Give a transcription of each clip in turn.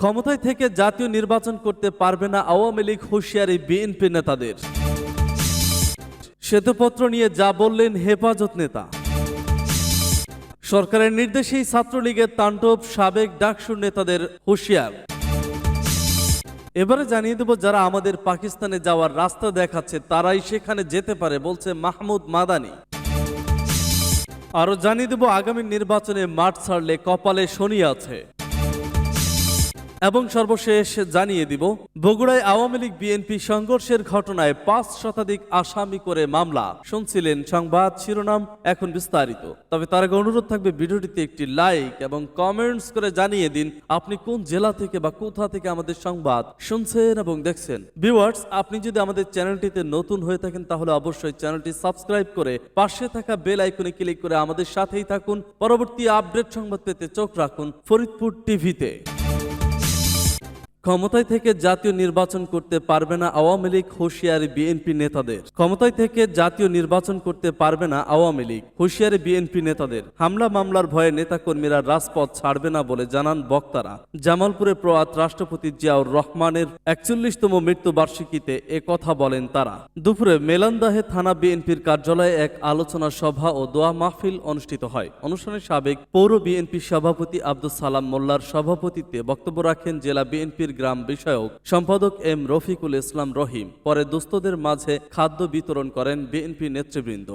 ক্ষমতায় থেকে জাতীয় নির্বাচন করতে পারবে না আওয়ামী লীগ হুঁশিয়ারি বিএনপি নেতাদের। শ্বেতপত্র নিয়ে যা বললেন হেফাজত নেতা। সরকারের নির্দেশেই ছাত্রলীগের তাণ্ডব সাবেক ডাকসুর নেতাদের হুঁশিয়ার। এবারে জানিয়ে দেব, যারা আমাদের পাকিস্তানে যাওয়ার রাস্তা দেখাচ্ছে, তারাই সেখানে যেতে পারে, বলছে মাহমুদ মাদানি। আরও জানিয়ে দেব, আগামী নির্বাচনে মাঠ ছাড়লে কপালে শনি আছে। এবং সর্বশেষ জানিয়ে দিব, বগুড়ায় আওয়ামী লীগ বিএনপি সংঘর্ষের ঘটনায় পাঁচ শতাধিক আসামি করে মামলা। শুনছিলেন সংবাদ শিরোনাম, এখন বিস্তারিত। তবে তার আগে অনুরোধ থাকবে ভিডিওটিতে একটি লাইক এবং কমেন্টস করে জানিয়ে দিন, আপনি কোন জেলা থেকে বা কোথা থেকে আমাদের সংবাদ শুনছেন এবং দেখছেন। ভিউয়ার্স আপনি যদি আমাদের চ্যানেলটিতে নতুন হয়ে থাকেন, তাহলে অবশ্যই চ্যানেলটি সাবস্ক্রাইব করে পাশে থাকা বেল আইকনে ক্লিক করে আমাদের সাথেই থাকুন। পরবর্তী আপডেট সংবাদ পেতে চোখ রাখুন ফরিদপুর টিভিতে। ক্ষমতায় থেকে জাতীয় নির্বাচন করতে পারবে না আওয়ামী লীগ হুঁশিয়ারি বিএনপি নেতাদের। ক্ষমতায় থেকে জাতীয় নির্বাচন করতে পারবে না আওয়ামী লীগ হুঁশিয়ারি বিএনপি নেতাদের। হামলা মামলার ভয়ে নেতাকর্মীরা রাজপথ ছাড়বে না বলে জানান বক্তারা। জামালপুরে প্রয়াত রাষ্ট্রপতি জিয়াউর রহমানের একচল্লিশতম মৃত্যুবার্ষিকীতে এ কথা বলেন তারা। দুপুরে মেলান্দাহে থানা বিএনপির কার্যালয়ে এক আলোচনা সভা ও দোয়া মাহফিল অনুষ্ঠিত হয়। অনুষ্ঠানে সাবেক পৌর বিএনপি সভাপতি আব্দুল সালাম মোল্লার সভাপতিত্বে বক্তব্য রাখেন জেলা বিএনপির গ্রাম বিষয়ক সম্পাদক এম রফিকুল ইসলাম রহিম, পরে দুস্থদের মাঝে খাদ্য বিতরণ করেন বিএনপি নেতৃবৃন্দ।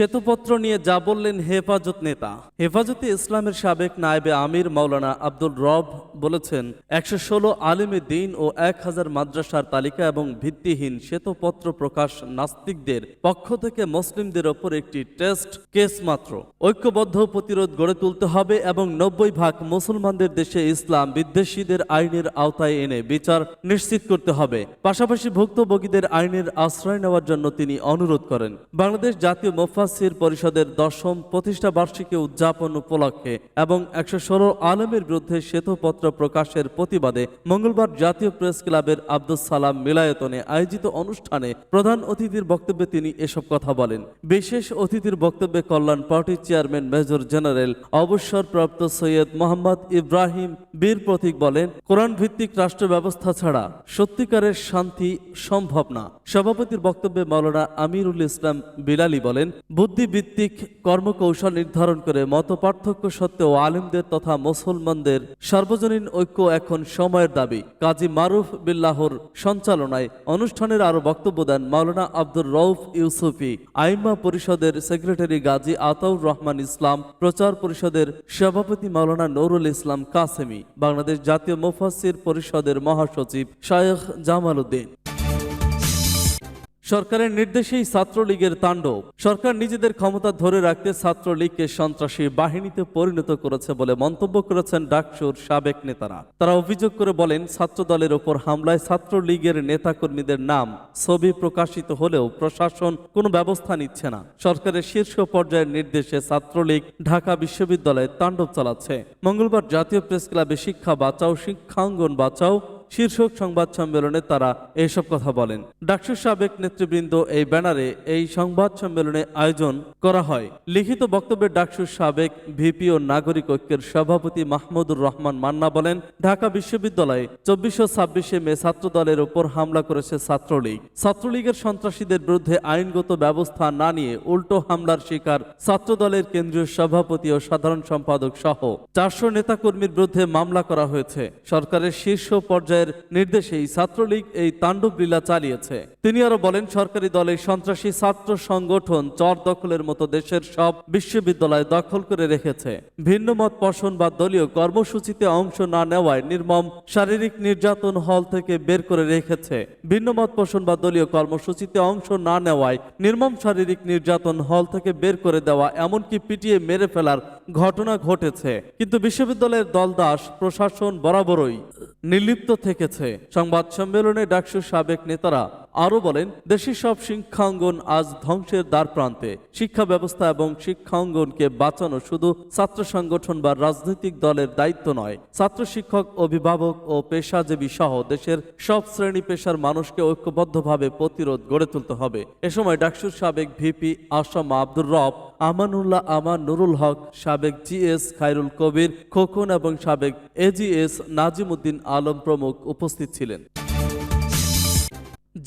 শ্বেতপত্র নিয়ে যা বললেন হেফাজত নেতা। হেফাজতে ইসলামের সাবেক নায়েবে আমির মাওলানা আব্দুল রব বলেছেন, একশো ষোলো আলিমে দিন ও এক হাজার মাদ্রাসার তালিকা এবং ভিত্তিহীন শ্বেতপত্র প্রকাশ নাস্তিকদের পক্ষ থেকে মুসলিমদের ওপর একটি টেস্ট কেস মাত্র। ঐক্যবদ্ধ প্রতিরোধ গড়ে তুলতে হবে এবং নব্বই ভাগ মুসলমানদের দেশে ইসলাম বিদ্বেষীদের আইনের আওতায় এনে বিচার নিশ্চিত করতে হবে। পাশাপাশি ভুক্তভোগীদের আইনের আশ্রয় নেওয়ার জন্য তিনি অনুরোধ করেন। বাংলাদেশ জাতীয় মুফাসির পরিষদের দশম প্রতিষ্ঠা বার্ষিকী উদযাপন উপলক্ষে এবং একশো ষোলো আলমের বিরুদ্ধে শ্বেতপত্র প্রকাশের প্রতিবাদে মঙ্গলবার জাতীয় প্রেস ক্লাবের আব্দুল সালাম মিলায়তনে আয়োজিত অনুষ্ঠানে প্রধান অতিথির বক্তব্যে তিনি এসব কথা বলেন। বিশেষ অতিথির বক্তব্যে কল্যাণ পার্টির চেয়ারম্যান মেজর জেনারেল অবসরপ্রাপ্ত সৈয়দ মোহাম্মদ ইব্রাহিম বীর প্রতীক বলেন কোরআন ভিত্তিক রাষ্ট্র ব্যবস্থা ছাড়া সত্যিকারের শান্তি সম্ভব না। সভাপতির বক্তব্যে মাওলানা আমিরুল ইসলাম বিলালি বলেন বুদ্ধিভিত্তিক কর্মকৌশল নির্ধারণ করে মত পার্থক্য সত্ত্বেও আলিমদের তথা মুসলমানদের সার্বজনীন ঐক্য এখন সময়ের দাবি। কাজী মারুফ বিল্লাহর সঞ্চালনায় অনুষ্ঠানের আরও বক্তব্য দেন মাওলানা আব্দুর রউফ ইউসুফি। আইমা পরিষদের সেক্রেটারি গাজী আতাউর রহমান ইসলাম, প্রচার পরিষদের সভাপতি মাওলানা নুরুল ইসলাম কাসেমি, বাংলাদেশ জাতীয় মুফাসির পরিষদের মহাসচিব শায়েখ জামাল উদ্দিন। সরকারের নির্দেশেই ছাত্রলীগের তাণ্ডব। সরকার নিজেদের ক্ষমতা ধরে রাখতে ছাত্রলীগকে সন্ত্রাসী বাহিনীতে পরিণত করেছে বলে মন্তব্য করেছেন ডাকসুর সাবেক নেতারা। তারা অভিযোগ করে বলেন, ছাত্রদলের ওপর হামলায় ছাত্রলীগের নেতাকর্মীদের নাম ছবি প্রকাশিত হলেও প্রশাসন কোনো ব্যবস্থা নিচ্ছে না। সরকারের শীর্ষ পর্যায়ের নির্দেশে ছাত্রলীগ ঢাকা বিশ্ববিদ্যালয়ে তাণ্ডব চালাচ্ছে। মঙ্গলবার জাতীয় প্রেস ক্লাবে শিক্ষা বাঁচাও, শিক্ষাঙ্গন বাঁচাও শীর্ষক সংবাদ সম্মেলনে তারা এসব কথা বলেন। ডাকসুর সাবেক নেতৃবৃন্দ এই ব্যানারে এই সংবাদ সম্মেলনে আয়োজন করা হয়। লিখিত বক্তব্যে ডাকসুর সাবেক ভিপি ও নাগরিক ঐক্যের সভাপতি মাহমুদুর রহমান মান্না বলেন, ঢাকা বিশ্ববিদ্যালয়ে চব্বিশশো ছাব্বিশে মে ছাত্র দলের ওপর হামলা করেছে ছাত্রলীগ। ছাত্রলীগের সন্ত্রাসীদের বিরুদ্ধে আইনগত ব্যবস্থা না নিয়ে উল্টো হামলার শিকার ছাত্র দলের কেন্দ্রীয় সভাপতি ও সাধারণ সম্পাদক সহ চারশো নেতাকর্মীর বিরুদ্ধে মামলা করা হয়েছে। সরকারের শীর্ষ পর্যায়ের নির্দেশেই ছাত্রলীগ এই তাণ্ডব লীলা চালিয়েছে। তিনি আরও বলেন, সরকারি দলের সন্ত্রাসী ছাত্র সংগঠন চর দখলের মতো দেশের সব বিশ্ববিদ্যালয় দখল করে রেখেছে। ভিন্ন মত পোষণ বা দলীয় কর্মসূচিতে অংশ না নেওয়ায় নির্মম শারীরিক নির্যাতন হল থেকে বের করে রেখেছে। ভিন্ন মত পোষণ বা দলীয় কর্মসূচিতে অংশ না নেওয়ায় নির্মম শারীরিক নির্যাতন হল থেকে বের করে দেওয়া এমনকি পিটিয়ে মেরে ফেলার ঘটনা ঘটেছে। কিন্তু বিশ্ববিদ্যালয়ের দলদাস প্রশাসন বরাবরই নির্লিপ্ত থেকেছে। সংবাদ সম্মেলনে ডাকসুর সাবেক নেতারা আরও বলেন দেশের সব শিক্ষাঙ্গন আজ ধ্বংসের দ্বার প্রান্তে। শিক্ষা ব্যবস্থা এবং শিক্ষাঙ্গনকে বাঁচানো শুধু ছাত্র সংগঠন বা রাজনৈতিক দলের দায়িত্ব নয়। ছাত্র শিক্ষক, অভিভাবক ও পেশাজীবী সহ দেশের সব শ্রেণি পেশার মানুষকে ঐক্যবদ্ধভাবে প্রতিরোধ গড়ে তুলতে হবে। এ সময় ডাকসুর সাবেক ভিপি আসাম আব্দুর রব, আমানুল্লাহ আমান নুরুল হক, সাবেক জিএস খায়রুল কবির খোকন এবং সাবেক এজিএস নাজিমুদ্দিন আলম প্রমুখ উপস্থিত ছিলেন।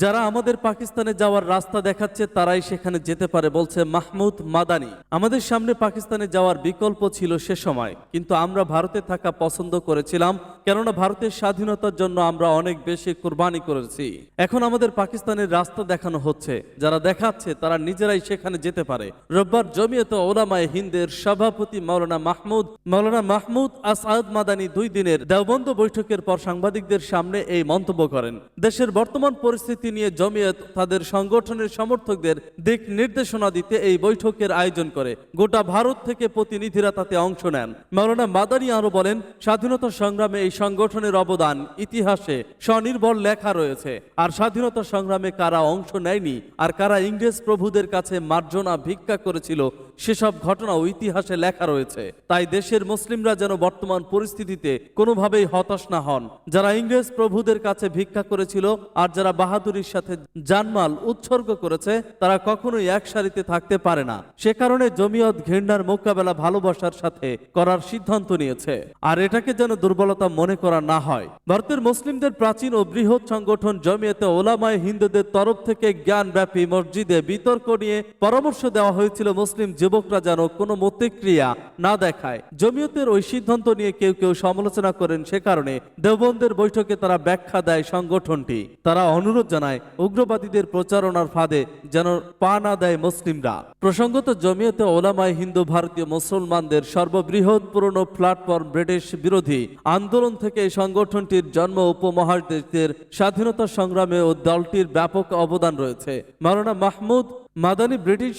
যারা আমাদের পাকিস্তানে যাওয়ার রাস্তা দেখাচ্ছে, তারাই সেখানে যেতে পারে, বলছে মাহমুদ মাদানি। আমাদের সামনে পাকিস্তানে যাওয়ার বিকল্প ছিল সে সময়, কিন্তু আমরা ভারতে থাকা পছন্দ করেছিলাম, কেননা ভারতের স্বাধীনতার জন্য আমরা অনেক বেশি কোরবানি করেছি। এখন আমাদের পাকিস্তানের রাস্তা দেখানো হচ্ছে, যারা দেখাচ্ছে, তারা নিজেরাই সেখানে যেতে পারে। রোববার জমিয়ত ওলামায় হিন্দের সভাপতি মাওলানা মাহমুদ মাওলানা মাহমুদ আসাদ মাদানি দুই দিনের দেওবন্দ বৈঠকের পর সাংবাদিকদের সামনে এই মন্তব্য করেন। দেশের বর্তমান পরিস্থিতি নিয়ে জমিয়ত তাদের সংগঠনের সমর্থকদের দিক নির্দেশনা দিতে এই বৈঠকের আয়োজন করে। গোটা ভারত থেকে প্রতিনিধিরা তাতে অংশ নেন। মাওলানা মাদানি আরও বলেন, স্বাধীনতা সংগ্রামে এই সংগঠনের অবদান ইতিহাসে স্বনির্ভর লেখা রয়েছে। আর স্বাধীনতা সংগ্রামে কারা অংশ নেয়নি আর কারা ইংরেজ প্রভুদের কাছে মার্জনা ভিক্ষা করেছিল, সেসব ঘটনাও ইতিহাসে লেখা রয়েছে। তাই দেশের মুসলিমরা যেন বর্তমান পরিস্থিতিতে কোনোভাবেই হতাশ না হন। যারা ইংরেজ প্রভুদের কাছে ভিক্ষা করেছিল আর যারা বাহাদুরির সাথে জানমাল উৎসর্গ করেছে, তারা কখনোই এক সারিতে থাকতে পারে না। সে কারণে জমিয়ত ঘৃণার মোকাবেলা ভালোবাসার সাথে করার সিদ্ধান্ত নিয়েছে। আর এটাকে যেন দুর্বলতা মনে করা না হয়। ভারতের মুসলিমদের প্রাচীন ও বৃহৎ সংগঠন জমিয়তে ওলামায় হিন্দুদের তরফ থেকে জ্ঞানব্যাপী মসজিদে বিতর্ক নিয়ে পরামর্শ দেওয়া হয়েছিল মুসলিম যুবকরা যেন কোনো প্রতিক্রিয়া না দেখায়। জমিয়তের ওই সিদ্ধান্ত নিয়ে কেউ কেউ সমালোচনা করেন, সে কারণে দেওবন্দের বৈঠকে তারা ব্যাখ্যা দেয় সংগঠনটি। তারা অনুরোধ জানায় উগ্রবাদীদের প্রচারণার ফাঁদে যেন পা না দেয় মুসলিমরা। প্রসঙ্গত জমিয়তে ওলামায় হিন্দু ভারতীয় মুসলমানদের সর্ববৃহৎ পুরনো প্ল্যাটফর্ম ব্রিটিশ বিরোধী আন্দোলন থেকে এই সংগঠনটির জন্ম উপমহাদেশের স্বাধীনতা সংগ্রামে ও দলটির ব্যাপক অবদান রয়েছে। মাওলানা মাহমুদ মাদানী ব্রিটিশ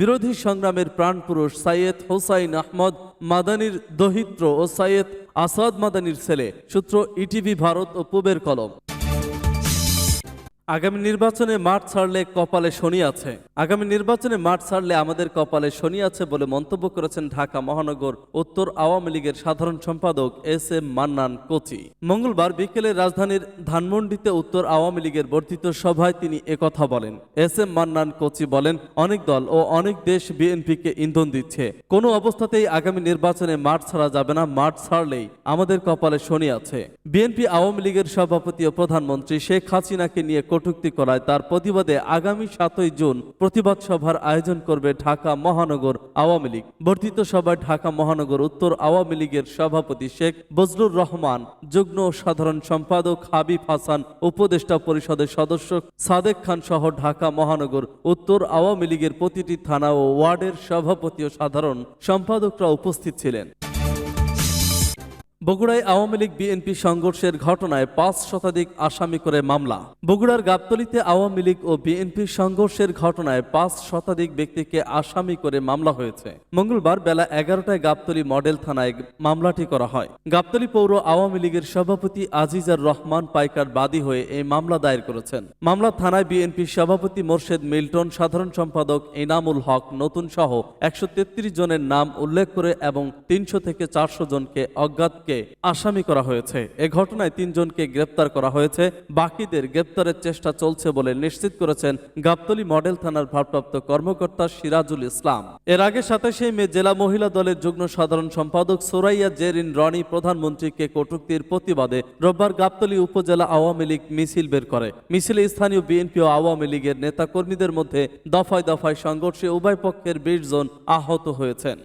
বিরোধী সংগ্রামের প্রাণপুরুষ সাইয়েদ হোসাইন আহমদ মাদানির দহিত্র ও সাইয়েদ আসাদ মাদানির ছেলে, সূত্র ইটিভি ভারত ও পুবের কলম। আগামী নির্বাচনে মাঠ ছাড়লে কপালে শনি আছে। আগামী নির্বাচনে মাঠ ছাড়লে আমাদের কপালে শনি আছে বলে মন্তব্য করেছেন ঢাকা মহানগর উত্তর আওয়ামী লীগের সাধারণ সম্পাদক এস এম মান্নান কোচি। মঙ্গলবার বিকেলে রাজধানীর ধানমন্ডিতে উত্তর আওয়ামী লীগের বর্ধিত সভায় তিনি একথা বলেন। এস এম মান্নান কোচি বলেন, অনেক দল ও অনেক দেশ বিএনপিকে ইন্ধন দিচ্ছে। কোনো অবস্থাতেই আগামী নির্বাচনে মাঠ ছাড়া যাবে না। মাঠ ছাড়লেই আমাদের কপালে শনি আছে। বিএনপি আওয়ামী লীগের সভাপতি ও প্রধানমন্ত্রী শেখ হাসিনাকে নিয়ে কটূক্তি করায়। তার প্রতিবাদে আগামী সাতই জুন প্রতিবাদ সভার আয়োজন করবে ঢাকা মহানগর আওয়ামী লীগ। বর্ধিত সভায় ঢাকা মহানগর উত্তর আওয়ামী লীগের সভাপতি শেখ বজলুর রহমান, যুগ্ম সাধারণ সম্পাদক হাবিব হাসান, উপদেষ্টা পরিষদের সদস্য সাদেক খান সহ ঢাকা মহানগর উত্তর আওয়ামী লীগের প্রতিটি থানা ও ওয়ার্ডের সভাপতি ও সাধারণ সম্পাদকরা উপস্থিত ছিলেন। বগুড়ায় আওয়ামী লীগ বিএনপি সংঘর্ষের ঘটনায় পাঁচ শতাধিক আসামি করে মামলা। বগুড়ার গাবতলীতে আওয়ামী লীগ ও বিএনপি সংঘর্ষের ঘটনায় পাঁচ শতাধিক ব্যক্তিকে আসামি করে মামলা হয়েছে। মঙ্গলবার বেলা এগারোটায় গাবতলী মডেল থানায় মামলাটি করা হয়। গাবতলী পৌর আওয়ামী লীগের সভাপতি আজিজার রহমান পাইকার বাদী হয়ে এই মামলা দায়ের করেছেন। মামলা থানায় বিএনপি সভাপতি মোর্শেদ মিল্টন, সাধারণ সম্পাদক এনামুল হক, নতুন সহ একশো তেত্রিশ জনের নাম উল্লেখ করে এবং তিনশো থেকে চারশো জনকে অজ্ঞাতকে আসামি করা হয়েছে। এ ঘটনায় তিনজনকে গ্রেপ্তার করা হয়েছে। বাকিদের গ্রেপ্তারের চেষ্টা চলছে বলে নিশ্চিত করেছেন গাবতলী মডেল থানার ভারপ্রাপ্ত কর্মকর্তা সিরাজুল ইসলাম। এর আগে সাতাশে মে জেলা মহিলা দলের যুগ্ম সাধারণ সম্পাদক সোরাইয়া জেরিন রনি প্রধানমন্ত্রীকে কটুক্তির প্রতিবাদে রোববার গাবতলী উপজেলা আওয়ামী লীগ মিছিল বের করে। মিছিলে স্থানীয় বিএনপি ও আওয়ামী লীগের নেতা কর্মীদের মধ্যে দফায় দফায় সংঘর্ষে উভয় পক্ষের বিশ জন আহত হয়েছেন।